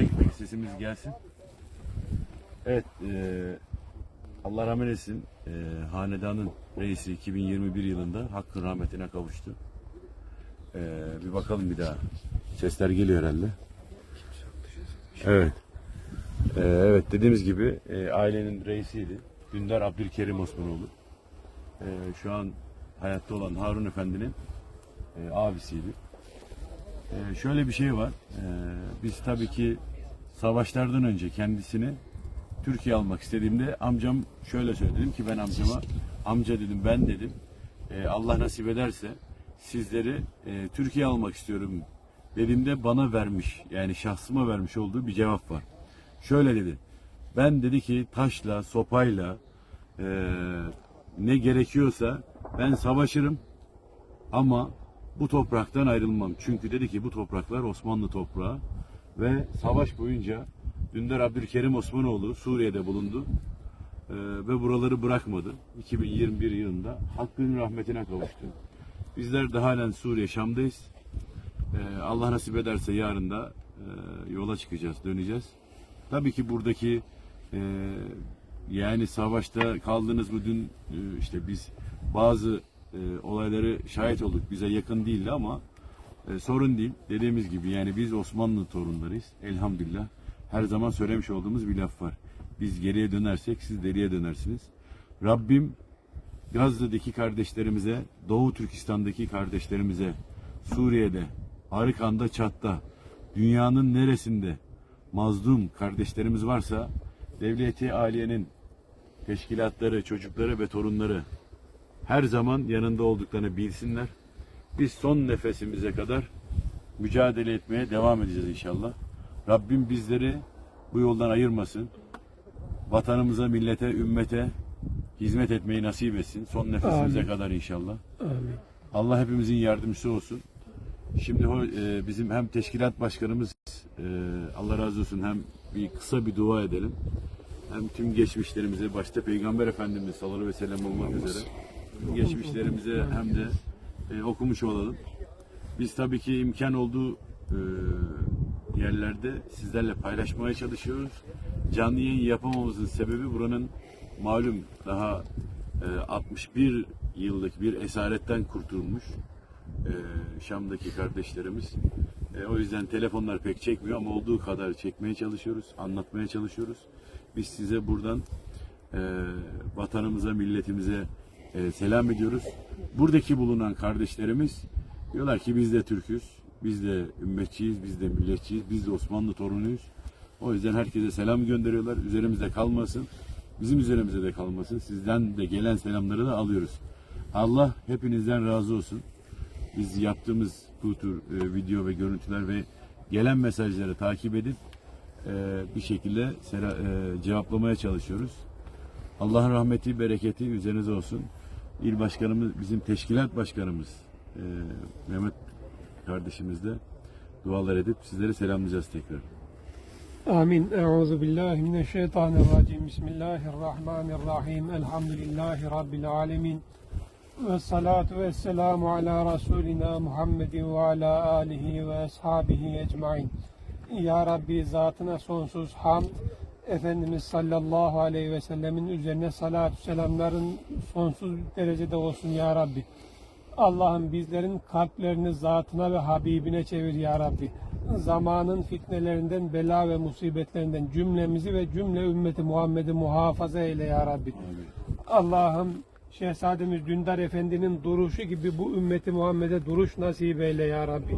Gitmek sesimiz gelsin. Evet, e, Allah rahmet etsin. E, hanedanın reisi 2021 yılında hakkın rahmetine kavuştu. E, bir bakalım bir daha. Sesler geliyor herhalde. Evet. E, evet dediğimiz gibi e, ailenin reisiydi. Dündar Abdülkerim Osmanoğlu. E, şu an hayatta olan Harun Efendi'nin e, abisiydi. Ee, şöyle bir şey var. Ee, biz tabii ki savaşlardan önce kendisini Türkiye almak istediğimde amcam şöyle söyledi. Dedim ki ben amcama amca dedim ben dedim "e, Allah nasip ederse sizleri e, Türkiye almak istiyorum dediğimde bana vermiş yani şahsıma vermiş olduğu bir cevap var. Şöyle dedi. Ben dedi ki taşla sopayla e, ne gerekiyorsa ben savaşırım ama bu topraktan ayrılmam. Çünkü dedi ki bu topraklar Osmanlı toprağı ve savaş boyunca Dündar Abdülkerim Osmanoğlu Suriye'de bulundu Ee, ve buraları bırakmadı. 2021 yılında Hakk'ın rahmetine kavuştu. Bizler de halen Suriye Şam'dayız. Ee, Allah nasip ederse yarın da e, yola çıkacağız, döneceğiz. Tabii ki buradaki e, yani savaşta kaldınız mı dün e, işte biz bazı e, olayları şahit olduk. Bize yakın değildi ama e, sorun değil. Dediğimiz gibi yani biz Osmanlı torunlarıyız. Elhamdülillah. Her zaman söylemiş olduğumuz bir laf var. Biz geriye dönersek siz deriye dönersiniz. Rabbim Gazze'deki kardeşlerimize, Doğu Türkistan'daki kardeşlerimize, Suriye'de, Arikan'da, Çat'ta, dünyanın neresinde mazlum kardeşlerimiz varsa devleti aliyenin teşkilatları, çocukları ve torunları her zaman yanında olduklarını bilsinler. Biz son nefesimize kadar mücadele etmeye devam edeceğiz inşallah. Rabbim bizleri bu yoldan ayırmasın. Vatanımıza, millete, ümmete hizmet etmeyi nasip etsin. Son nefesimize Amin. kadar inşallah. Amin. Allah hepimizin yardımcısı olsun. Şimdi e, bizim hem teşkilat başkanımız e, Allah razı olsun hem bir kısa bir dua edelim. Hem tüm geçmişlerimize başta Peygamber Efendimiz sallallahu aleyhi ve sellem olmak üzere geçmişlerimize hem de e, okumuş olalım. Biz tabii ki imkan olduğu e, yerlerde sizlerle paylaşmaya çalışıyoruz. Canlı yayın yapamamızın sebebi buranın malum daha e, 61 yıllık bir esaretten kurtulmuş e, Şam'daki kardeşlerimiz. E, o yüzden telefonlar pek çekmiyor ama olduğu kadar çekmeye çalışıyoruz, anlatmaya çalışıyoruz. Biz size buradan e, vatanımıza, milletimize e, selam ediyoruz. Buradaki bulunan kardeşlerimiz diyorlar ki biz de Türk'üz, biz de ümmetçiyiz, biz de milletçiyiz, biz de Osmanlı torunuyuz. O yüzden herkese selam gönderiyorlar. Üzerimizde kalmasın, bizim üzerimize de kalmasın. Sizden de gelen selamları da alıyoruz. Allah hepinizden razı olsun biz yaptığımız bu tür e, video ve görüntüler ve gelen mesajları takip edip e, bir şekilde cevaplamaya çalışıyoruz. Allah'ın rahmeti, bereketi üzerinize olsun. İl başkanımız, bizim teşkilat başkanımız e, Mehmet kardeşimiz de dualar edip sizleri selamlayacağız tekrar. Amin. Euzu billahi mineşşeytanirracim. Bismillahirrahmanirrahim. Elhamdülillahi rabbil alamin. Ve salatu ve selamu ala Resulina Muhammedin ve ala alihi ve ashabihi ecmain. Ya Rabbi zatına sonsuz hamd. Efendimiz sallallahu aleyhi ve sellemin üzerine salatu selamların sonsuz derecede olsun ya Rabbi. Allah'ım bizlerin kalplerini zatına ve Habibine çevir ya Rabbi. Zamanın fitnelerinden, bela ve musibetlerinden cümlemizi ve cümle ümmeti Muhammed'i muhafaza eyle ya Rabbi. Allah'ım Şehzademiz Dündar Efendi'nin duruşu gibi bu ümmeti Muhammed'e duruş nasip eyle ya Rabbi.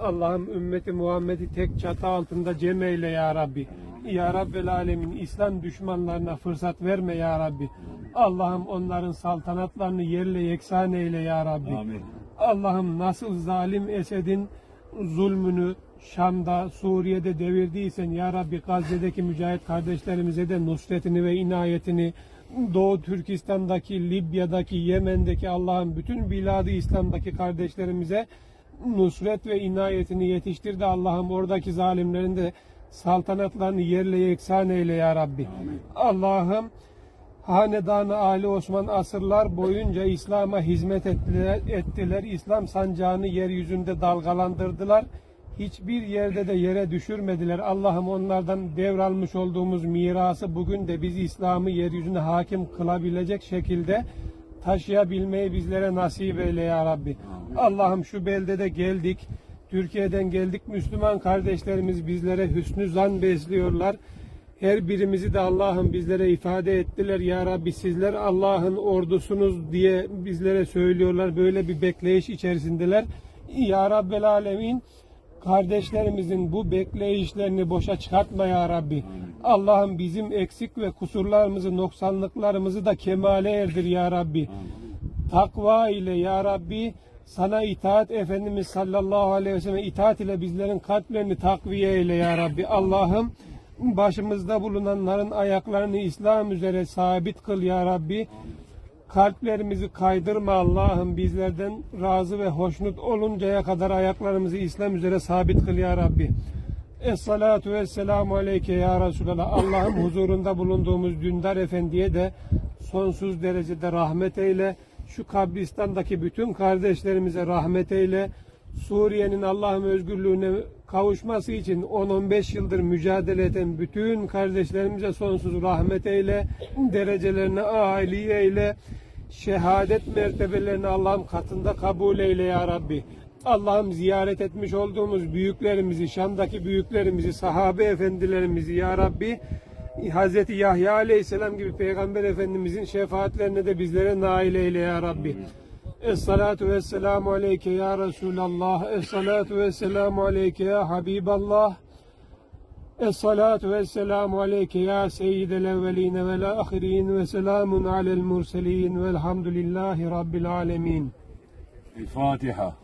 Allah'ım ümmeti Muhammed'i tek çatı altında cem eyle ya Rabbi. Ya Rabbel Alemin İslam düşmanlarına fırsat verme ya Rabbi. Allah'ım onların saltanatlarını yerle yeksan eyle ya Rabbi. Amin. Allah'ım nasıl zalim Esed'in zulmünü Şam'da, Suriye'de devirdiysen Ya Rabbi Gazze'deki mücahit kardeşlerimize de nusretini ve inayetini Doğu Türkistan'daki, Libya'daki, Yemen'deki Allah'ın bütün biladı İslam'daki kardeşlerimize nusret ve inayetini yetiştir de Allah'ım oradaki zalimlerin de saltanatlarını yerle yeksan eyle ya Rabbi. Allah'ım Hanedanı Ali Osman asırlar boyunca İslam'a hizmet ettiler, ettiler. İslam sancağını yeryüzünde dalgalandırdılar. hiçbir yerde de yere düşürmediler. Allah'ım onlardan devralmış olduğumuz mirası bugün de biz İslam'ı yeryüzüne hakim kılabilecek şekilde taşıyabilmeyi bizlere nasip eyle ya Rabbi. Allah'ım şu beldede geldik. Türkiye'den geldik. Müslüman kardeşlerimiz bizlere hüsnü zan besliyorlar. Her birimizi de Allah'ım bizlere ifade ettiler. Ya Rabbi sizler Allah'ın ordusunuz diye bizlere söylüyorlar. Böyle bir bekleyiş içerisindeler. Ya Rabbel Alemin kardeşlerimizin bu bekleyişlerini boşa çıkartma ya Rabbi. Allah'ım bizim eksik ve kusurlarımızı, noksanlıklarımızı da kemale erdir ya Rabbi. Takva ile ya Rabbi sana itaat Efendimiz sallallahu aleyhi ve sellem itaat ile bizlerin kalplerini takviye eyle ya Rabbi. Allah'ım başımızda bulunanların ayaklarını İslam üzere sabit kıl ya Rabbi. Kalplerimizi kaydırma Allah'ım bizlerden razı ve hoşnut oluncaya kadar ayaklarımızı İslam üzere sabit kıl ya Rabbi. Esselatu vesselamu aleyke ya Resulallah. Allah'ım huzurunda bulunduğumuz Dündar Efendi'ye de sonsuz derecede rahmet eyle. Şu kabristandaki bütün kardeşlerimize rahmet eyle. Suriye'nin Allah'ım özgürlüğüne kavuşması için 10-15 yıldır mücadele eden bütün kardeşlerimize sonsuz rahmet eyle. Derecelerine âli eyle. Şehadet mertebelerini Allah'ım katında kabul eyle ya Rabbi. Allah'ım ziyaret etmiş olduğumuz büyüklerimizi, Şam'daki büyüklerimizi, sahabe efendilerimizi ya Rabbi Hz. Yahya Aleyhisselam gibi Peygamber Efendimizin şefaatlerine de bizlere nail eyle ya Rabbi. Esselatu vesselamu aleyke ya Resulallah. Esselatu vesselamu aleyke ya Habiballah. Esselatu vesselamu aleyke ya seyyidel evveline vel ahirin ve selamun alel murselin velhamdülillahi rabbil alemin. El Fatiha.